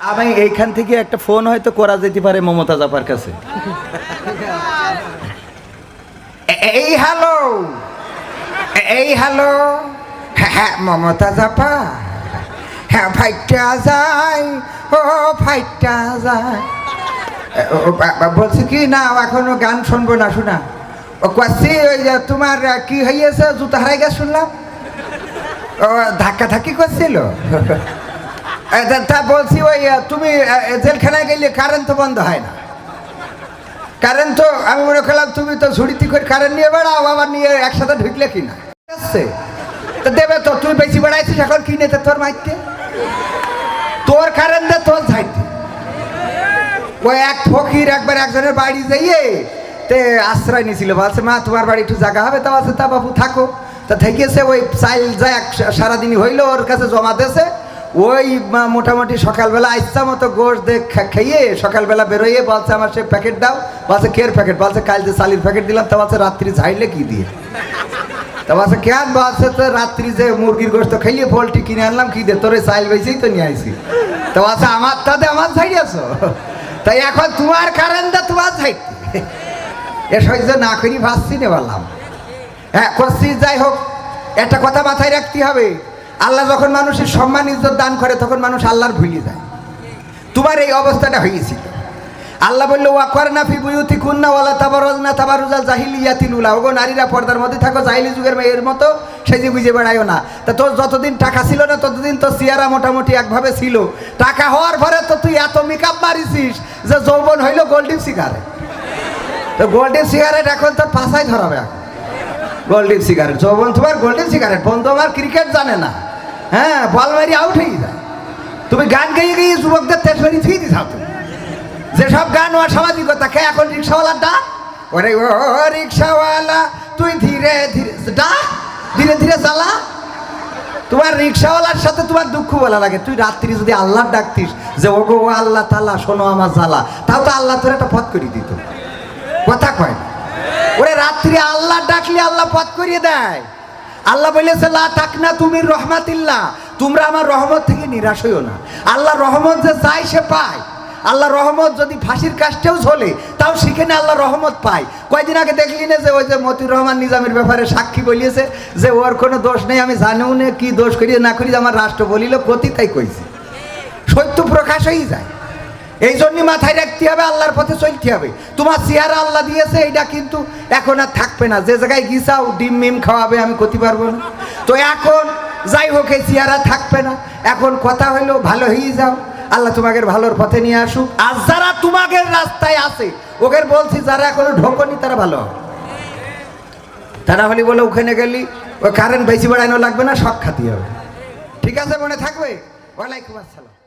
আমি এইখান থেকে একটা ফোন হয়তো করা যেতে পারে মমতা জাপার কাছে। এই হ্যালো! এই হ্যালো! হ্যাঁ হ্যাঁ মমতা জাপা হ্যাঁ ফাইটটা যায়। ও ফাইটটা যায়। বলছি কি, না, এখনও গান শুনব না, শোনা। ও কাছি ওই যে তোমার কি হইয়াছে, জুতা হারাই গেছে শুনলাম। ও ধাক্কা ধাক্কি করছিল। তা- তা বলছি ওই তুমি জেলখানায় গেলে কারেন্ট তো বন্ধ হয় না। কারেন্ট তো, আমি মনে করলাম তুমি তো ঝুড়িতি করে কারেন্ট নিয়ে বেড়াও, আবার নিয়ে একসাথে ঢুকলে কি না আসছে তো দেবে তো, তুই বেশি বেড়াইছিস এখন কি নিতে তোর মাইতে তোর কারেন্ট দে, তোর ঝাইতে। ওই এক ফকির একবার একজনের বাড়ি যাইয়ে, তে আশ্রয় নিয়েছিল, বলছে, মা, তোমার বাড়ি একটু জায়গা হবে, তা বলছে, তা বাবু থাকো। তা থেকেছে, ওই চাইল যায় সারাদিনই হইল, ওর কাছে জমা দেছে ওই মোটামুটি সকালবেলা আইসা মতো গোশ দেখ খেয়ে সকালবেলা বেরোয়ে বলছে, আমার সে প্যাকেট দাও। বলছে, কের প্যাকেট? বলছে, কাল যে চালির প্যাকেট দিলাম। তা বলছে, রাত্রি ঝাইলে কি দিয়ে? তা বলছে, কেন? বলছে তো রাত্রি যে মুরগির গোস্ত খাইয়ে পোলট্রি কিনে আনলাম, কি দে? তোর চাইল বেশিই তো নিয়ে আইসি তা বলছে, আমার তাতে আমার আছো? তাই এখন তোমার কারেন্ট দা, তোমার ছাইতে এ সহ্য না করি ভাবছি নে বললাম। হ্যাঁ করছি, যাই হোক, একটা কথা মাথায় রাখতে হবে। আল্লাহ যখন মানুষের সম্মান, ইজ্জত দান করে, তখন মানুষ আল্লাহর ভুলে যায়। তোমার এই অবস্থাটা হয়েছিল। আল্লাহ বলল ওয়াকর না ফি বুয়ুতি কুন্না ওয়ালা তাবারজ না তাবারুজাল জাহিলিয়াতিল উলা ওগো নারীরা পর্দার মধ্যে থাকো, জাহিলি যুগের মেয়ের মতো সেজে বুঝে বেড়াইও না। তা তোর যতদিন টাকা ছিল না, ততদিন তো সিয়ারা মোটামুটি একভাবে ছিল। টাকা হওয়ার পরে তো তুই এত মেকআপ মারিছিস যে যৌবন হইল গোল্ডিন সিগারেট তো গোল্ডেন সিগারেট এখন তোর পাশায় ধরাবে এখন। গোল্ডেন সিগারেট যৌবন তোমার গোল্ডেন সিগারেট বন্ধু আমার ক্রিকেট জানে না। হ্যাঁ বল মারি আউট হয়ে যায়। তুমি গান গাইয়ে গিয়ে যুবকদের তেজ মারি থুয়ে দিছাও তুমি। যেসব গান ও সামাজিকতা কে এখন রিক্সাওয়ালার ডাক। ওরে ও রিক্সাওয়ালা তুই ধীরে ধীরে ডাক ধীরে ধীরে চালা। তোমার রিক্সাওয়ালার সাথে তোমার দুঃখ বলা লাগে। তুই রাত্রি যদি আল্লাহর ডাকতিস, যে ও গো আল্লাহ তালা শোনো আমার জ্বালা। তাও তো আল্লাহ তোর একটা পথ করে দিত। কথা কয় রাত্রি আল্লাহ ডাকলে আল্লাহ পথ করিয়ে দেয়। আল্লাহ বলেছে, লা তুমি রহমাতিল্লাহ, তোমরা আমার রহমত থেকে নিরাশ হইও না। আল্লাহ রহমত যে চায় সে পায়। আল্লাহ রহমত যদি ফাঁসির কাজটাও চলে তাও সেখানে আল্লাহ রহমত পায়। কয়দিন আগে দেখলি না যে ওই যে মতিউর রহমান নিজামের ব্যাপারে সাক্ষী বলিয়েছে যে ওর কোনো দোষ নেই, আমি জানিও না কি দোষ করিয়ে না করি আমার রাষ্ট্র বলিল, কতি তাই কইছে। সত্য প্রকাশ হয়েই যায়। এই জন্য মাথায় রাখতে হবে, আল্লাহর পথে চলতে হবে। তোমার চেহারা আল্লাহ দিয়েছে এটা কিন্তু এখন আর থাকবে না। যে জায়গায় গিসাও ডিম, মিম খাওয়াবে, আমি করতে পারব না। তো এখন যাই হোক, এই চেহারা থাকবে না। এখন কথা হইল ভালো হয়ে যাও। আল্লাহ তোমাকে ভালোর পথে নিয়ে আসুক। আর যারা তোমাকে রাস্তায় আছে ওকে বলছি, যারা এখনও ঢোকনি, তারা ভালো তারা হলে বলে ওখানে গেলি, ওই কারেন্ট বেশি বাড়ানো লাগবে না শখ খাতি হবে। ঠিক আছে, মনে থাকবে? ওয়ালাইকুম আসসালাম।